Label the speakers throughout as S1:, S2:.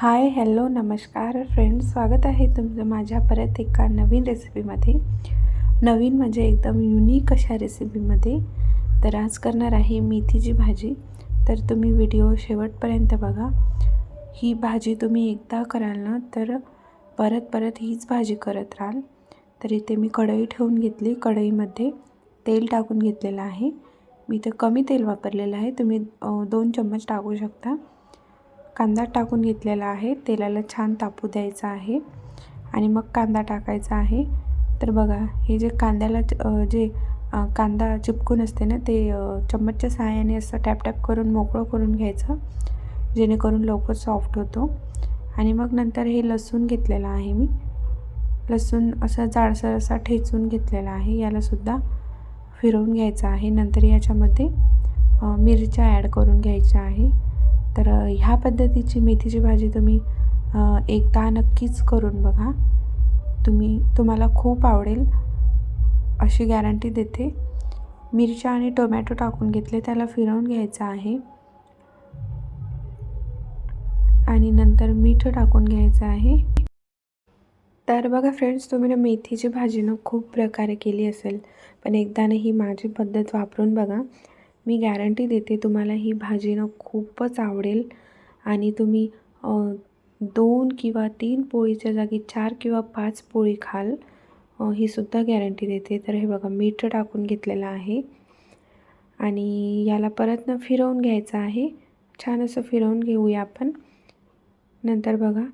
S1: Hi hello नमस्कार friends स्वागत आहे तुमचं माझ्या परत एका नवीन रेसिपीमध्ये नवीन म्हणजे एकदम युनिक अशा रेसिपीमध्ये तर आज करणार आहे मेथीची भाजी. तर तुम्ही व्हिडिओ शेवटपर्यंत बघा. ही भाजी तुम्ही एकदा कराल ना तर परत परत हीच भाजी करत राहाल. तर इथे मी कढई ठेवून घेतली. कढईमध्ये तेल टाकून घेतलेलं आहे. मी इथं कमी तेल वापरलेलं आहे. तुम्ही दोन चम्मच टाकू शकता. कांदा टाकून घेतलेला आहे. तेलाला छान तापू द्यायचा आहे. आणि मग कांदा टाकायचा आहे. तर बघा हे जे कांद्याला जे कांदा चिपकून असते ना ते चम्मचच्या सहाय्याने असं टॅप टॅप करून मोकळं करून घ्यायचं. जेणेकरून लवकर सॉफ्ट होतो. आणि मग नंतर हे लसूण घेतलेलं आहे मी. लसूण असं जाडसर असा ठेचून घेतलेला आहे. यालासुद्धा फिरवून घ्यायचं आहे. नंतर याच्यामध्ये मिरच्या ॲड करून घ्यायच्या आहे. तर ह्या पद्धतीची मेथीची भाजी तुम्ही एकदा नक्कीच करून बघा. तुम्ही तुम्हाला खूप आवडेल. अशी गॅरंटी देते. मिरच्या आणि टोमॅटो टाकून घेतले त्याला फिरवून घ्यायचं आहे. आणि नंतर मीठ टाकून घ्यायचं आहे. तर बघा फ्रेंड्स तुम्ही ना मेथीची भाजी ना खूप प्रकारे केली असेल. पण एकदा ना ही माझी पद्धत वापरून बघा. मी गॅरंटी देते तुम्हाला ही भाजी ना खूपच आवडेल. आणि तुम्ही दोन किंवा तीन पोळीच्या जागी चार किंवा पाच पोळी खाल. ही सुद्धा गॅरंटी देते. तर हे बघा मीठ टाकून घेतलेलं आहे. आणि याला परत ना फिरवून घ्यायचं आहे. छान असं फिरवून घेऊया आपण. नंतर बघा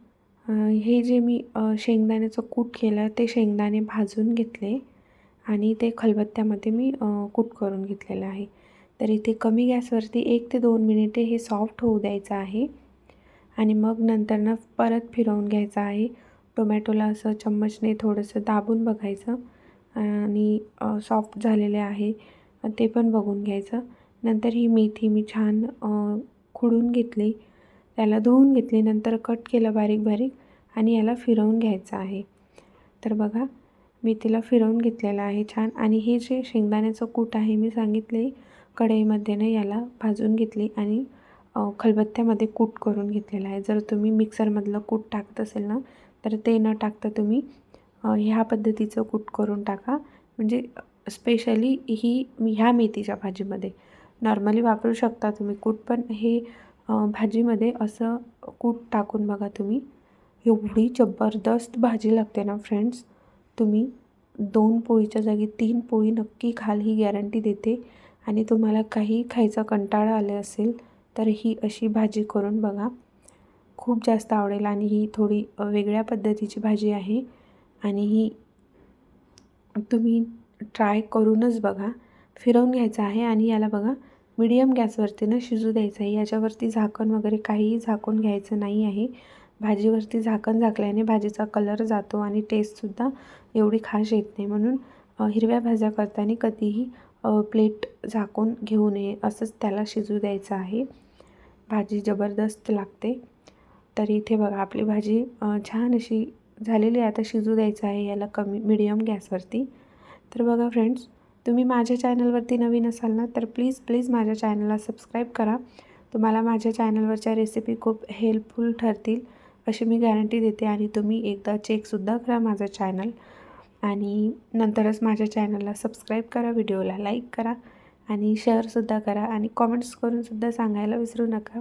S1: हे जे मी शेंगदाण्याचं कूट केलं ते शेंगदाणे भाजून घेतले. आणि ते खलबत्त्यामध्ये मी कूट करून घेतलेलं आहे. तर इथे कमी गॅसवरती एक ते दोन मिनिटे हे सॉफ्ट होऊ द्यायचं आहे. आणि मग नंतरनं परत फिरवून घ्यायचं आहे. टोमॅटोला असं चम्मचने थोडंसं दाबून बघायचं. आणि सॉफ्ट झालेले आहे. ते पण बघून घ्यायचं. नंतर ही मेथी मी छान खुडून घेतली. त्याला धुवून घेतली. नंतर कट केलं बारीक बारीक. आणि याला फिरवून घ्यायचं आहे. तर बघा मेथीला फिरवून घेतलेलं आहे छान. आणि हे जे शेंगदाण्याचं कूट आहे मी सांगितले कढईमध्ये ना याला भाजून घेतली आणि खलबत्त्यामध्ये कूट करून घेतलेला आहे. जर तुम्ही मिक्सरमधलं कूट टाकत असेल ना तर ते न टाकता तुम्ही ह्या पद्धतीचं कूट करून टाका. म्हणजे स्पेशली ही ह्या मेथीच्या भाजीमध्ये. नॉर्मली वापरू शकता तुम्ही कूट पण हे भाजीमध्ये असं कूट टाकून बघा तुम्ही. एवढी जबरदस्त भाजी लागते ना फ्रेंड्स. तुम्ही दोन पोळीच्या जागी तीन पोळी नक्की खाल ही गॅरंटी देते. आणि तुम्हाला काही खायचा कंटाळा आले असेल तर ही अशी भाजी करून बघा. खूप जास्त आवडेल आणि ही थोडी वेगळ्या पद्धतीची भाजी आहे. आणि ही तुम्ही ट्राय करूनच बघा. फिरवून घ्यायचं आहे आणि याला बघा मिडियम गॅसवरती ना शिजू द्यायचं आहे. याच्यावरती झाकण वगैरे काहीही झाकून घ्यायचं नाही आहे. भाजीवरती झाकण झाकल्याने भाजीचा कलर जातो आणि टेस्टसुद्धा एवढी खास येत नाही. म्हणून हिरव्या भाज्या करताना कधीही प्लेट झाकून घेऊ नये असंच त्याला शिजू द्यायचं आहे. भाजी जबरदस्त लागते. तर इथे बघा आपली भाजी छान अशी झालेली आहे. आता शिजू द्यायचं आहे याला कमी मिडियम गॅसवरती तर बघा फ्रेंड्स तुम्ही माझ्या चॅनलवरती नवीन असाल ना तर प्लीज प्लीज माझ्या चॅनलला सबस्क्राईब करा. तुम्हाला माझ्या चॅनलवरच्या रेसिपी खूप हेल्पफुल ठरतील अशी मी गॅरंटी देते. आणि तुम्ही एकदा चेकसुद्धा करा माझं चॅनल आणि नंतरच माझ्या चॅनलला सबस्क्राईब करा व्हिडिओला लाईक करा आणि शेअरसुद्धा करा आणि कॉमेंट्स करूनसुद्धा सांगायला विसरू नका.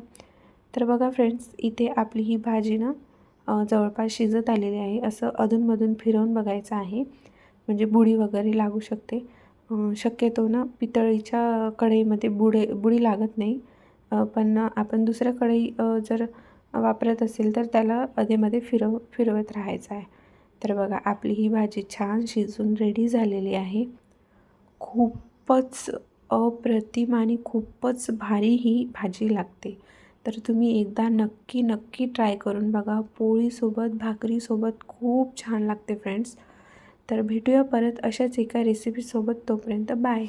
S1: तर बघा फ्रेंड्स इथे आपली ही भाजी ना जवळपास शिजत आलेली आहे. असं अधूनमधून फिरवून बघायचं आहे. म्हणजे बुडी वगैरे लागू शकते. शक्यतो ना पितळीच्या कढईमध्ये बुडे बुडी लागत नाही. पण आपण दुसऱ्या कढई जर वापरत असेल तर त्याला अधेमध्ये फिरव फिरवत राहायचं आहे. तर बघा आपली ही भाजी छान शिजून रेडी झालेली आहे. खूपच अप्रतिम आणि खूपच भारी ही भाजी लागते. तर तुम्ही एकदा नक्की नक्की ट्राय करून बघा. पोळीसोबत भाकरीसोबत खूप छान लागते फ्रेंड्स तर भेटूया परत अशाच एका रेसिपीसोबत तोपर्यंत बाय